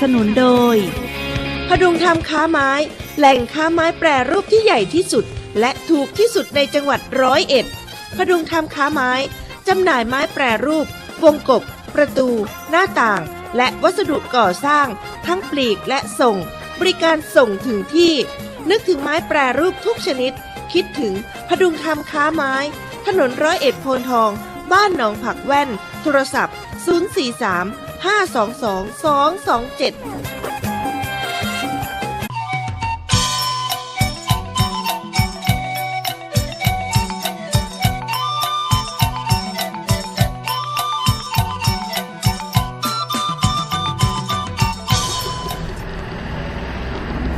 สนุนโดย พดุงทำค้าไม้ แหล่งค้าไม้แปรรูปที่ใหญ่ที่สุด และถูกที่สุดในจังหวัดร้อยเอ็ด พดุงทำค้าไม้ จำหน่ายไม้แปรรูป วงกบ ประตู หน้าต่าง และวัสดุก่อสร้าง ทั้งปลีกและส่ง บริการส่งถึงที่ นึกถึงไม้แปรรูปทุกชนิด คิดถึงพดุงทำค้าไม้ ถนนร้อยเอ็ดโพนทอง บ้านหนองผักแว่น โทรศัพท์ 043 522 227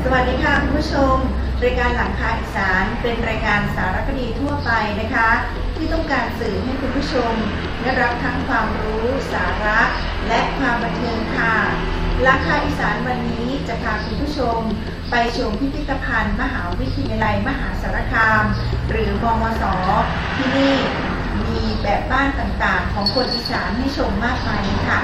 สวัสดีค่ะคุณผู้ชม รายการหลังคาอีสานเป็นรายการสารคดีทั่วไปนะคะ ที่ต้องการสื่อให้คุณผู้ชม ได้รับทั้งความรู้สาระและความบันเทิงค่ะหลังคาอีสานวันนี้จะพาคุณผู้ชม ไปชมพิพิธภัณฑ์ มหาวิทยาลัยมหาสารคาม หรือมมส ที่นี่มีแบบบ้านต่างๆ ของคนอีสานให้ชมมากมายค่ะ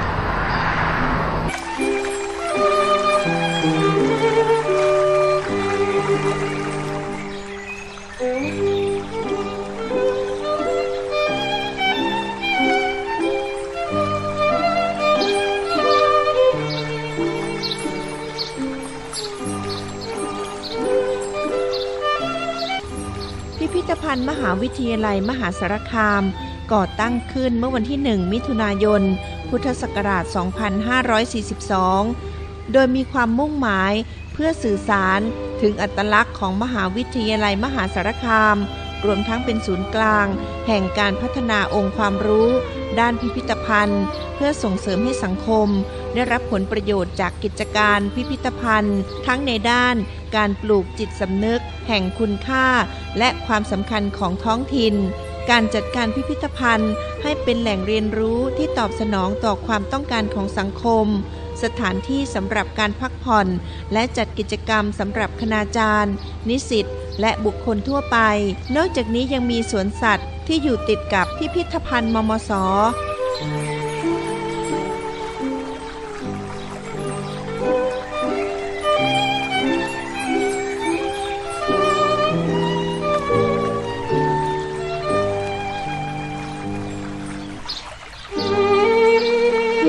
วิทยาลัยมหาสารคาม ก่อตั้งขึ้นเมื่อวันที่ 1 มิถุนายน พุทธศักราช 2542 โดยมีความมุ่งหมายเพื่อสื่อสารถึงอัตลักษณ์ของมหาวิทยาลัยมหาสารคาม รวมทั้งเป็นศูนย์กลาง แห่งการพัฒนาองค์ความรู้ ด้านพิพิธภัณฑ์ เพื่อส่งเสริมให้สังคม ได้รับผลประโยชน์จากกิจการพิพิธภัณฑ์ ทั้งในด้าน การปลูกจิตสำนึก แห่งคุณค่า และความสำคัญของท้องถิ่น การจัดการพิพิธภัณฑ์ ให้เป็นแหล่งเรียนรู้ที่ตอบสนองต่อความต้องการของสังคม สถานที่สำหรับการพักผ่อน และจัดกิจกรรมสำหรับคณาจารย์ นิสิตและบุคคลทั่วไป นอกจากนี้ยังมีสวนสัตว์ที่อยู่ติดกับพิพิธภัณฑ์มมส ภาย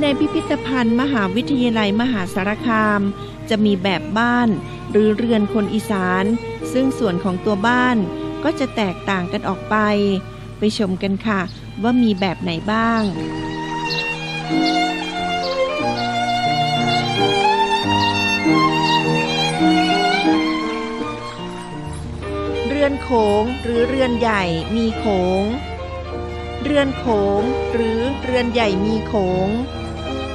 ในพิพิธภัณฑ์มหาวิทยาลัยมหาสารคาม จะมีแบบบ้านหรือเรือนคนอีสาน ซึ่งส่วนของตัวบ้านก็จะแตกต่างกันออกไป ไปชมกันค่ะว่ามีแบบไหนบ้าง รือนโขงหรือเรือนใหญ่มีโขง เรือนโขงหรือเรือนใหญ่มีโขง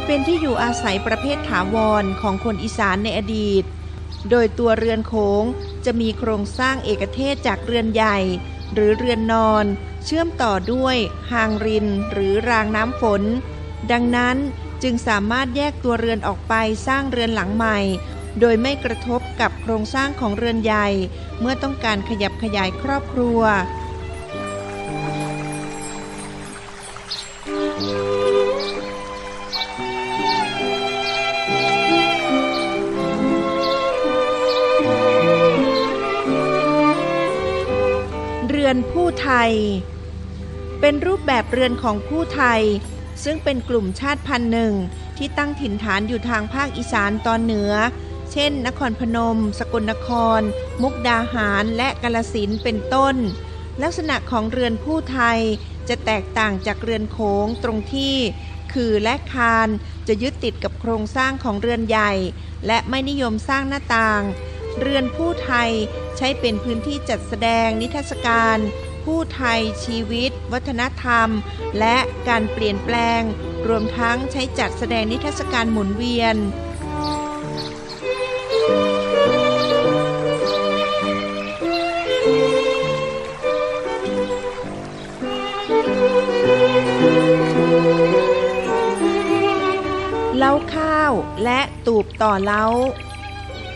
เป็นที่อยู่อาศัยประเภทถาวรของคนอีสานในอดีต โดยตัวเรือนโขงจะมีโครงสร้างเอกเทศจากเรือนใหญ่ หรือเรือนนอน เชื่อมต่อด้วยหางรินหรือรางน้ำฝน ดังนั้นจึงสามารถแยกตัวเรือนออกไปสร้างเรือนหลังใหม่ โดยไม่กระทบกับโครงสร้างของเรือนใหญ่ เมื่อต้องการขยับขยายครอบครัว เรือนผู้ไทย เป็นรูปแบบเรือนของผู้ไทย ซึ่งเป็นกลุ่มชาติพันธุ์หนึ่งที่ตั้งถิ่นฐานอยู่ทางภาคอีสานตอนเหนือ เช่น นครพนม สกลนคร มุกดาหารและกาลสินเป็นต้น ลักษณะของเรือนผู้ไทยจะแตกต่างจากเรือนโค้งตรงที่ คือและคานจะยึดติดกับโครงสร้างของเรือนใหญ่ และไม่นิยมสร้างหน้าต่าง เรือนผู้ไทยใช้เป็นพื้นที่จัดแสดงนิทรรศการ ผู้ไทยชีวิต วัฒนธรรม และการเปลี่ยนแปลง รวมทั้งใช้จัดแสดงนิทรรศการหมุนเวียน เล้าข้าวและตูบต่อเล้า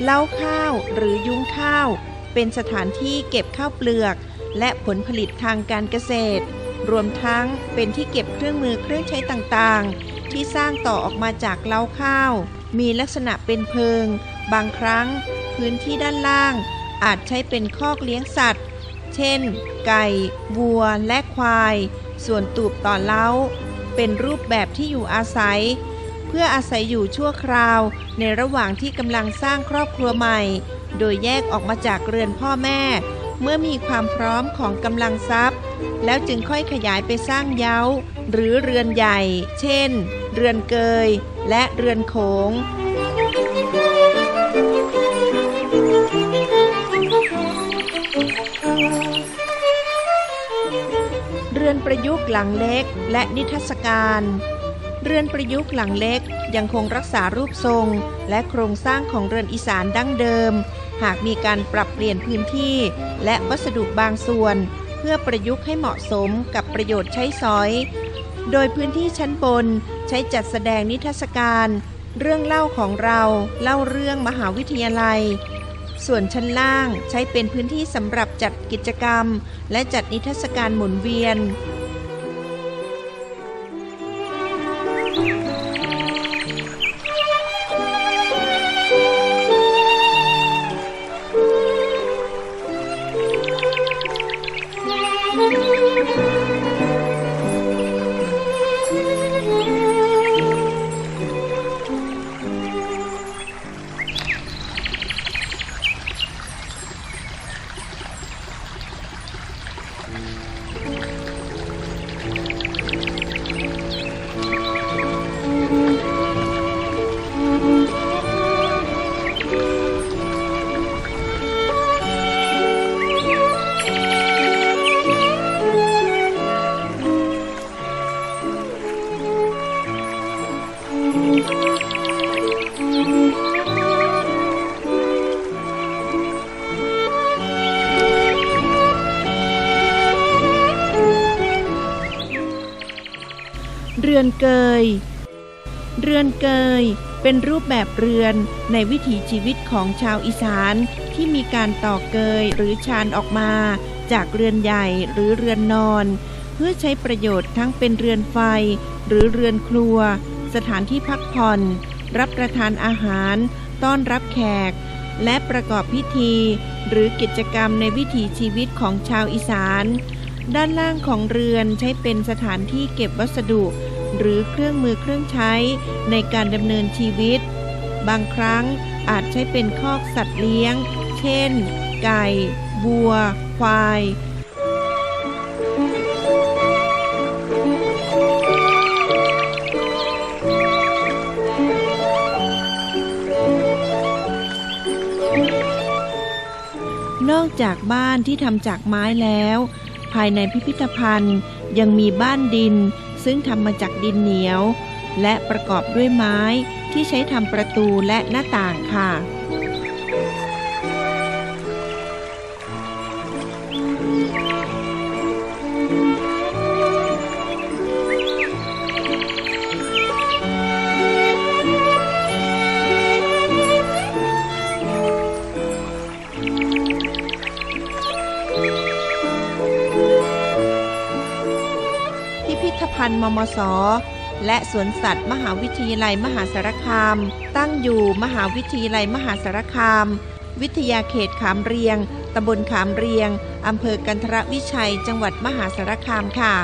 เล้าข้าวหรือยุ้งข้าว เป็นสถานที่เก็บข้าวเปลือก และผลผลิตทางการเกษตร รวมทั้งเป็นที่เก็บเครื่องมือเครื่องใช้ต่างๆ ที่สร้างต่อออกมาจากเล้าข้าว มีลักษณะเป็นเพิง บางครั้งพื้นที่ด้านล่าง อาจใช้เป็นคอกเลี้ยงสัตว์ เช่น ไก่ วัว และควาย ส่วนตูบต่อเล้า เป็นรูปแบบที่อยู่อาศัย เพื่ออาศัยอยู่ชั่วคราว ในระหว่างที่กำลังสร้างครอบครัวใหม่ โดยแยกออกมาจากเรือนพ่อแม่ เมื่อมีความพร้อมของกำลังทรัพย์ แล้วจึงค่อยขยายไปสร้างเย้า หรือเรือนใหญ่ เช่น เรือนเกย และเรือนโขง ประยุกต์หลังเล็ก และนิทรรศการ เรือนประยุกต์หลังเล็กยังคงรักษารูปทรง และโครงสร้างของเรือนอีสานดั้งเดิม หากมีการปรับเปลี่ยนพื้นที่ และวัสดุบางส่วน เพื่อประยุกต์ให้เหมาะสมกับประโยชน์ใช้สอย โดยพื้นที่ชั้นบนใช้จัดแสดงนิทรรศการ เรื่องเล่าของเราเล่าเรื่องมหาวิทยาลัยส่วนชั้นล่างใช้เป็นพื้นที่สำหรับจัดกิจกรรม และจัดนิทรรศการหมุนเวียน เรือนเกย เรือนเกย เป็นรูปแบบเรือนในวิถีชีวิตของชาวอีสานที่มีการต่อเกยหรือชานออกมา จากเรือนใหญ่หรือเรือนนอน เพื่อใช้ประโยชน์ทั้งเป็นเรือนไฟ หรือเรือนครัว สถานที่พักผ่อน รับประทานอาหาร ต้อนรับแขก และประกอบพิธี หรือกิจกรรมในวิถีชีวิตของชาวอีสาน ด้านล่างของเรือนใช้เป็นสถานที่เก็บวัสดุ หรือเครื่องมือเครื่องใช้ในการดำเนินชีวิต บางครั้งอาจใช้เป็นคอกสัตว์เลี้ยง เช่น ไก่วัว ควาย จากบ้านที่ทำจากไม้แล้ว ภายในพิพิธภัณฑ์ยังมีบ้านดิน ซึ่งทำมาจากดินเหนียว และประกอบด้วยไม้ที่ใช้ทำประตูและหน้าต่างค่ะ มมส และสวนสัตว์ มหาวิทยาลัยมหาสารคาม ตั้งอยู่มหาวิทยาลัยมหาสารคาม วิทยาเขตขามเรียงตำบลขามเรียงอำเภอกันทรวิชัย จังหวัดมหาสารคามค่ะ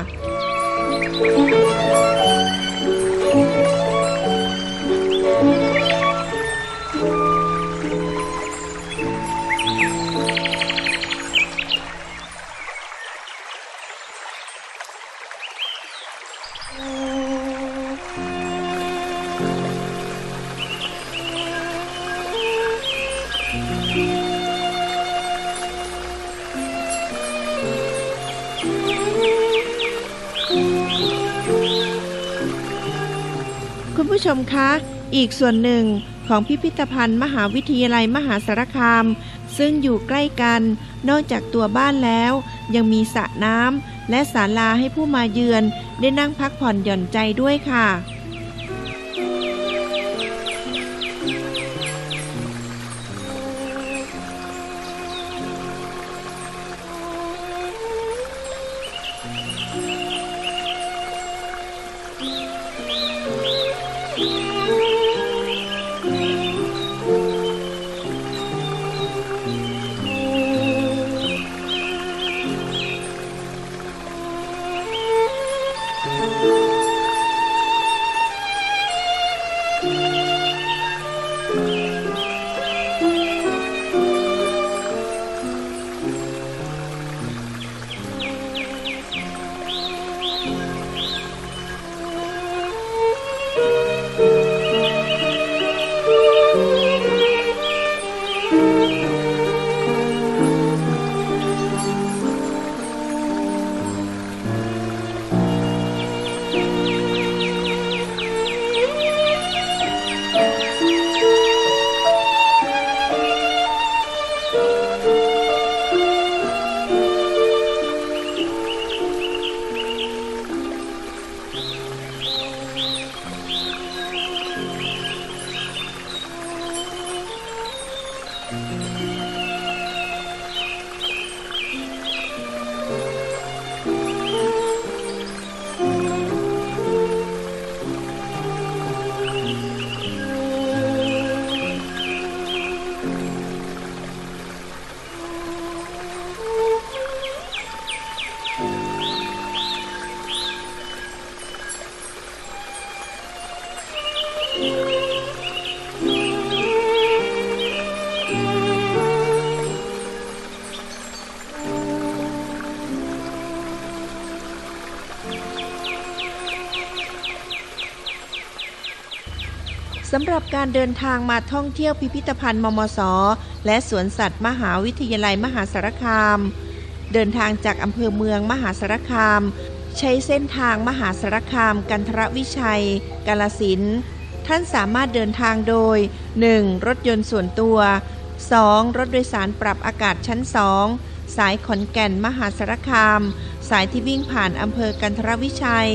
คุณผู้ชมคะ อีกส่วนหนึ่งของพิพิธภัณฑ์ มหาวิทยาลัยมหาสารคาม ซึ่งอยู่ใกล้กัน นอกจากตัวบ้านแล้ว ยังมีสระน้ำและศาลาให้ผู้มาเยือน ได้นั่งพักผ่อนหย่อนใจด้วยค่ะ Thank you. ำหรับการเดินทางมาท่องเที่ยวพิพิธภัณฑ์มมส และสวนสัตว์มหาวิทยาลัยมหาสารคาม เดินทางจากอำเภอเมืองมหาสารคาม ใช้เส้นทางมหาสารคาม กันทรวิชัย กาลสินท่านสามารถเดินทางโดย 1. รถยนต์ส่วนตัว 2. รถโดยสารปรับอากาศชั้น 2 สายขอนแก่นมหาสารคาม สายที่วิ่งผ่านอำเภอกันทรวิชัย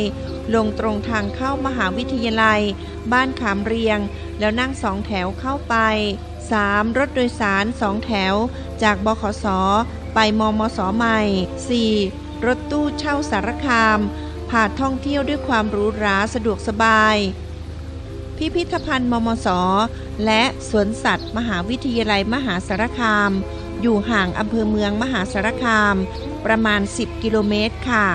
ลงตรงทางเข้ามหาวิทยาลัย บ้านขามเรียง แล้วนั่งสองแถวเข้าไป 3. รถโดยสารสองแถว จากบขส ไปมมสใหม่ 4. รถตู้เช่าสารคามพาท่องเที่ยวด้วยความหรูหราสะดวกสบาย พิพิธภัณฑ์มมส และสวนสัตว์ มหาวิทยาลัยมหาสารคาม อยู่ห่างอำเภอเมืองมหาสารคาม ประมาณ 10 กิโลเมตรค่ะ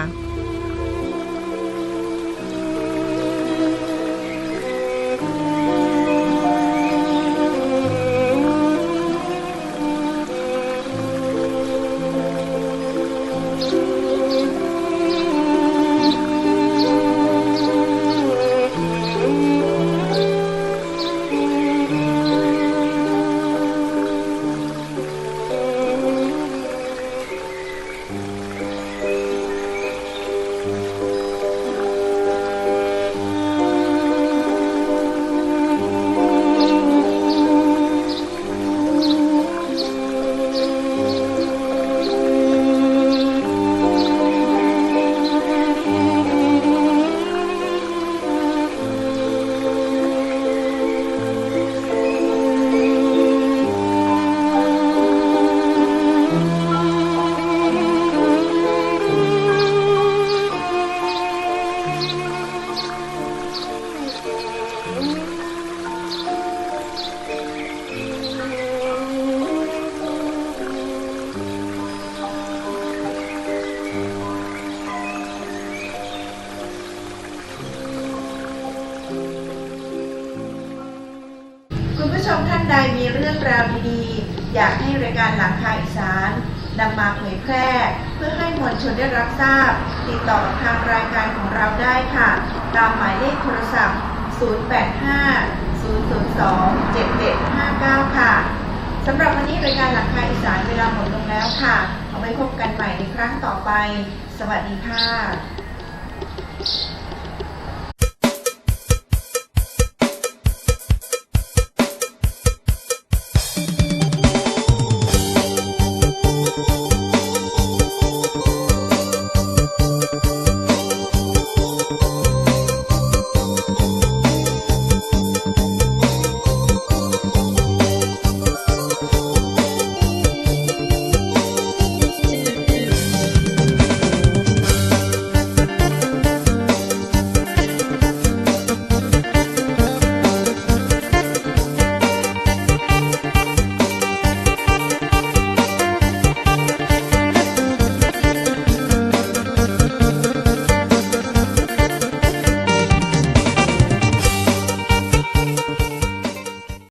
การหลังคาอีสานนำมาเผยแพร่ เพื่อให้มวลชนได้รับทราบ ติดต่อกับทางรายการของเราได้ค่ะ ตามหมายเลขโทรศัพท์ 085 002 7759 ค่ะสำหรับวันนี้รายการหลังคาอีสานเวลาหมดลงแล้วค่ะ เอาไว้พบกันใหม่ในครั้งต่อไป สวัสดีค่ะ